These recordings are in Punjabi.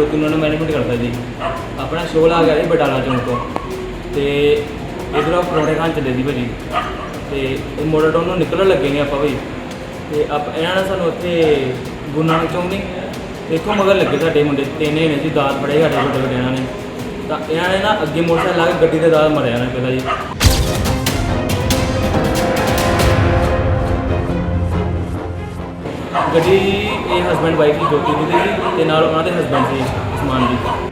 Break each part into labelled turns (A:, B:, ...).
A: ਜੋਤੀ ਨੂੰ ਮੈਨੇਜਮੈਂਟ ਕਰਦਾ ਜੀ। ਆਪਣਾ ਸ਼ੋਅ ਲਾ ਗਿਆ ਜੀ ਬਟਾਲਾ ਚੌਂਕ ਤੋਂ। ਤੇ ਇਧਰੋਂ ਪਰੌਂਠੇ ਖਾਣ ਚੱਲੇ ਸੀ ਭਾਜੀ। ਤੇ ਇਹ ਮੋੜਾ ਟਾਊਨ ਨੂੰ ਨਿਕਲਣ ਲੱਗੇ ਨੇ ਆਪਾਂ ਭਾਈ। ਤੇ ਆਪ ਇਹਨਾਂ ਨੇ ਸਾਨੂੰ ਉੱਥੇ ਗੁਰੂ ਨਾਨਕ ਚੌਂਕ ਨਹੀਂ ਦੇਖੋ ਮਗਰ ਲੱਗੇ ਸਾਡੇ ਮੁੰਡੇ, ਤਿੰਨੇ ਨੇ ਜੀ, ਦਾਤ ਫੜੇ ਸਾਡੇ ਵੱਡੇ ਵੱਡੇ ਨੇ। ਤਾਂ ਇਹਨਾਂ ਨੇ ਨਾ ਅੱਗੇ ਮੋਟਰਸਾਈਕਲ ਲਾ ਕੇ ਗੱਡੀ ਦੇ ਦਾਤ ਮਰਿਆ ਨਾ ਪਹਿਲਾਂ ਜੀ। ਗੱਡੀ, ਇਹ ਹਸਬੰਡ ਵਾਈਫ ਦੀ ਜੋਤੀ ਦੀ ਸੀ ਤੇ ਨਾਲ ਉਹਨਾਂ ਦੇ ਹਸਬੰਡ ਸੀ ਉਸਮਾਨ ਜੀ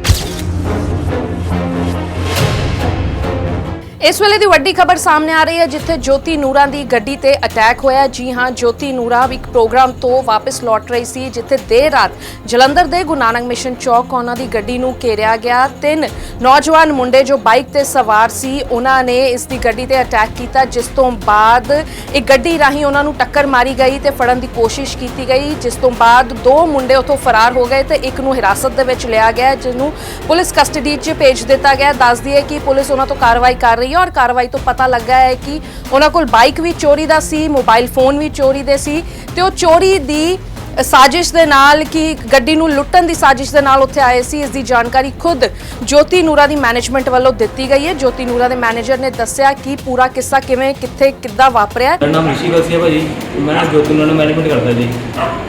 B: ਇਸ ਵੇਲੇ ਦੀ ਵੱਡੀ ਖਬਰ ਸਾਹਮਣੇ ਆ ਰਹੀ ਹੈ, ਜਿੱਥੇ ਜੋਤੀ ਨੂਰਾਂ ਦੀ ਗੱਡੀ ਤੇ ਅਟੈਕ ਹੋਇਆ ਜੀ ਹਾਂ, ਜੋਤੀ ਨੂਰਾ ਇੱਕ ਪ੍ਰੋਗਰਾਮ ਤੋਂ ਵਾਪਸ ਲੌਟ ਰਹੀ ਸੀ, ਜਿੱਥੇ ਦੇਰ ਰਾਤ ਜਲੰਧਰ ਦੇ ਗੁਰੂ ਨਾਨਕ ਮਿਸ਼ਨ ਚੌਕ ਉਹਨਾਂ ਦੀ ਗੱਡੀ ਨੂੰ ਘੇਰਿਆ ਗਿਆ। ਤਿੰਨ ਨੌਜਵਾਨ ਮੁੰਡੇ ਜੋ ਬਾਈਕ ਤੇ ਸਵਾਰ ਸੀ, ਉਹਨਾਂ ਨੇ ਇਸ ਦੀ ਗੱਡੀ ਤੇ ਅਟੈਕ ਕੀਤਾ, ਜਿਸ ਤੋਂ ਬਾਅਦ ਇੱਕ ਗੱਡੀ ਰਾਹੀਂ ਉਹਨਾਂ ਨੂੰ ਟੱਕਰ ਮਾਰੀ ਗਈ ਤੇ ਫੜਨ ਦੀ ਕੋਸ਼ਿਸ਼ ਕੀਤੀ ਗਈ, ਜਿਸ ਤੋਂ ਬਾਅਦ ਦੋ ਮੁੰਡੇ ਉੱਥੋਂ ਫਰਾਰ ਹੋ ਗਏ ਤੇ ਇੱਕ ਨੂੰ ਹਿਰਾਸਤ ਦੇ ਵਿੱਚ ਲਿਆ ਗਿਆ, ਜਿਹਨੂੰ ਪੁਲਿਸ ਕਸਟਡੀ 'ਚ ਭੇਜ ਦਿੱਤਾ ਗਿਆ। ਦੱਸਦੀ ਹੈ ਕਿ ਪੁਲਿਸ ਉਹਨਾਂ ਤੋਂ ਕਾਰਵਾਈ ਕਰ ਰਹੀ ਹੈ। ਔਰ ਕਾਰਵਾਈ ਤੋਂ ਪਤਾ ਲੱਗਾ ਹੈ ਕਿ ਉਹਨਾਂ ਕੋਲ ਬਾਈਕ ਵੀ ਚੋਰੀ ਦਾ ਸੀ, ਮੋਬਾਈਲ ਫੋਨ ਵੀ ਚੋਰੀ ਦੇ ਸੀ ਤੇ ਉਹ ਚੋਰੀ ਦੀ ਸਾਜ਼ਿਸ਼ ਦੇ ਨਾਲ ਕਿ ਗੱਡੀ ਨੂੰ ਲੁੱਟਣ ਦੀ ਸਾਜ਼ਿਸ਼ ਦੇ ਨਾਲ ਉੱਥੇ ਆਏ ਸੀ। ਇਸ ਦੀ ਜਾਣਕਾਰੀ ਖੁਦ ਜੋਤੀ ਨੂਰਾ ਦੀ ਮੈਨੇਜਮੈਂਟ ਵੱਲੋਂ ਦਿੱਤੀ ਗਈ ਹੈ। ਜੋਤੀ ਨੂਰਾ ਦੇ ਮੈਨੇਜਰ ਨੇ ਦੱਸਿਆ ਕਿ ਪੂਰਾ ਕਿੱਸਾ ਕਿਵੇਂ, ਕਿੱਥੇ, ਕਿੱਦਾਂ ਵਾਪਰਿਆ
A: ਮੇਰਾ ਨਾਮ ਰਿਸ਼ੀ ਬਸੀ ਹੈ ਭਾਜੀ। ਮੈਂ ਨਾ ਜੋਤੀ ਨੂੰ ਮੈਨੇਜਮੈਂਟ ਕਰਦਾ ਜੀ।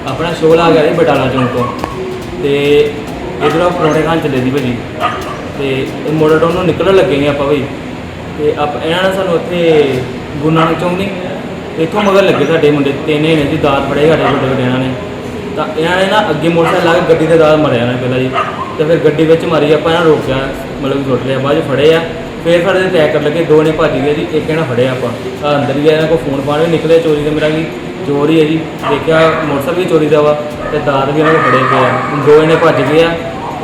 A: ਆਪਣਾ ਸ਼ੋਅ ਲਾ ਗਿਆ ਜੀ ਬਟਾਲਾ ਚੌਂਕ ਤੋਂ। ਤੇ ਇਧਰੋਂ ਪਰੌਂਠੇ ਖਾਣ ਚੱਲੇ ਸੀ ਭਾਜੀ। ਤੇ ਇਹ ਮੋੜਾ ਟਾਊਨ ਨੂੰ ਨਿਕਲਣ ਲੱਗੇ ਨੇ ਆਪਾਂ ਭਾਈ। ਤੇ ਆਪ ਇਹਨਾਂ ਨੇ ਸਾਨੂੰ ਉੱਥੇ ਗੁਰੂ ਨਾਨਕ ਚੌਂਕ ਨਹੀਂ ਇੱਥੋਂ ਮਗਰ ਲੱਗੇ ਸਾਡੇ ਮੁੰਡੇ, ਤਿੰਨੇ ਨੇ ਜੀ ਦਾਤ ਫੜੇ ਸਾਡੇ ਵੱਡੇ ਵੱਡੇ ਇਹਨਾਂ ਨੇ। ਤਾਂ ਇਹਨਾਂ ਨੇ ਨਾ ਅੱਗੇ ਮੋਟਰਸਾਈਕਲ ਲਾ ਕੇ ਗੱਡੀ ਦੇ ਦਾਤ ਮਰਿਆ ਨਾ ਪਹਿਲਾਂ ਜੀ। ਤੇ ਫਿਰ ਗੱਡੀ ਵਿੱਚ ਮਾਰੀ ਆਪਾਂ ਇਹਨਾਂ ਨੂੰ ਰੋਕਿਆ, ਮਤਲਬ ਕਿ ਸੁੱਟ ਲਿਆ, ਬਾਅਦ 'ਚ ਫੜੇ ਆ। ਫਿਰ ਸਾਡੇ ਤੇ ਅਟੈਕ ਲੱਗੇ, ਦੋ ਨੇ ਭੱਜ ਗਏ ਜੀ, ਇੱਕ ਇਹਨਾਂ ਫੜਿਆ ਆਪਾਂ। ਆਹ ਅੰਦਰ ਹੀ ਆ, ਇਹਨਾਂ ਕੋਲ ਫੋਨ ਫਾਨ ਵੀ ਨਿਕਲੇ, ਚੋਰੀ ਦਾ ਮੇਰਾ ਕੀ ਚੋਰੀ ਹੈ ਜੀ। ਦੇਖਿਆ ਮੋਟਰਸਾਈਕਲ ਵੀ ਚੋਰੀ ਦਾ ਵਾ, ਤੇ ਦਾਤ ਵੀ ਇਹਨਾਂ ਕੋਲ ਫੜੇ ਪਏ ਆ। ਦੋ ਇਹਨੇ ਭੱਜ ਗਏ ਆ।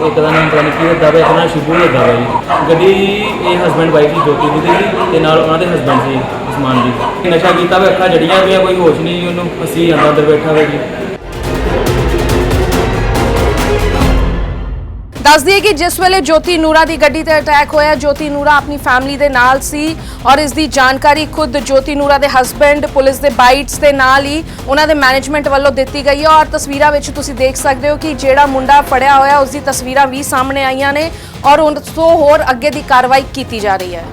A: ਇੱਕ ਦਾ ਨਾਮ ਪਤਾ ਨਹੀਂ ਕੀ ਹੁੰਦਾ ਇੱਕ ਦਾ ਸ਼ੁਭੂ ਹੁੰਦਾ ਵਾ ਜੀ। ਗੱਡੀ ਇਹ ਹਸਬੰਡ ਵਾਈਫ ਦੀ ਜੋਤੀ ਦੀ ਸੀ ਤੇ ਨਾਲ ਉਹਨਾਂ ਦੇ ਹਸਬੰਡ ਸੀ ਉਸਮਾਨ ਜੀ ਨਸ਼ਾ ਕੀਤਾ ਵਾ, ਅੱਖਾਂ ਜੜੀਆਂ ਹੋਈਆਂ ਕੋਈ ਹੋਸ਼ ਨਹੀਂ ਜੀ ਉਹਨੂੰ, ਅਸੀਂ ਜਾਂਦਾ ਅੰਦਰ ਬੈਠਾ ਵਾ ਜੀ।
B: ਦੱਸ ਦਈਏ ਕਿ ਜਿਸ ਵੇਲੇ ਜੋਤੀ ਨੂਰਾ ਦੀ ਗੱਡੀ ਤੇ ਅਟੈਕ ਹੋਇਆ, ਜੋਤੀ ਨੂਰਾ ਆਪਣੀ ਫੈਮਿਲੀ ਦੇ ਨਾਲ ਸੀ ਔਰ ਇਸ ਦੀ ਜਾਣਕਾਰੀ ਖੁਦ ਜੋਤੀ ਨੂਰਾ ਦੇ ਹਸਬੰਡ ਪੁਲਿਸ ਦੇ ਬਾਈਟਸ ਦੇ ਨਾਲ ਹੀ ਉਹਨਾਂ ਦੇ ਮੈਨੇਜਮੈਂਟ ਵੱਲੋਂ ਦਿੱਤੀ ਗਈ ਹੈ ਔਰ ਤਸਵੀਰਾਂ ਵਿੱਚ ਤੁਸੀਂ ਦੇਖ ਸਕਦੇ ਹੋ ਕਿ ਜਿਹੜਾ ਮੁੰਡਾ ਫੜਿਆ ਹੋਇਆ, ਉਸ ਦੀ ਤਸਵੀਰਾਂ ਵੀ ਸਾਹਮਣੇ ਆਈਆਂ ਨੇ ਔਰ ਉਸ ਤੋਂ ਹੋਰ ਅੱਗੇ ਦੀ ਕਾਰਵਾਈ ਕੀਤੀ ਜਾ ਰਹੀ ਹੈ।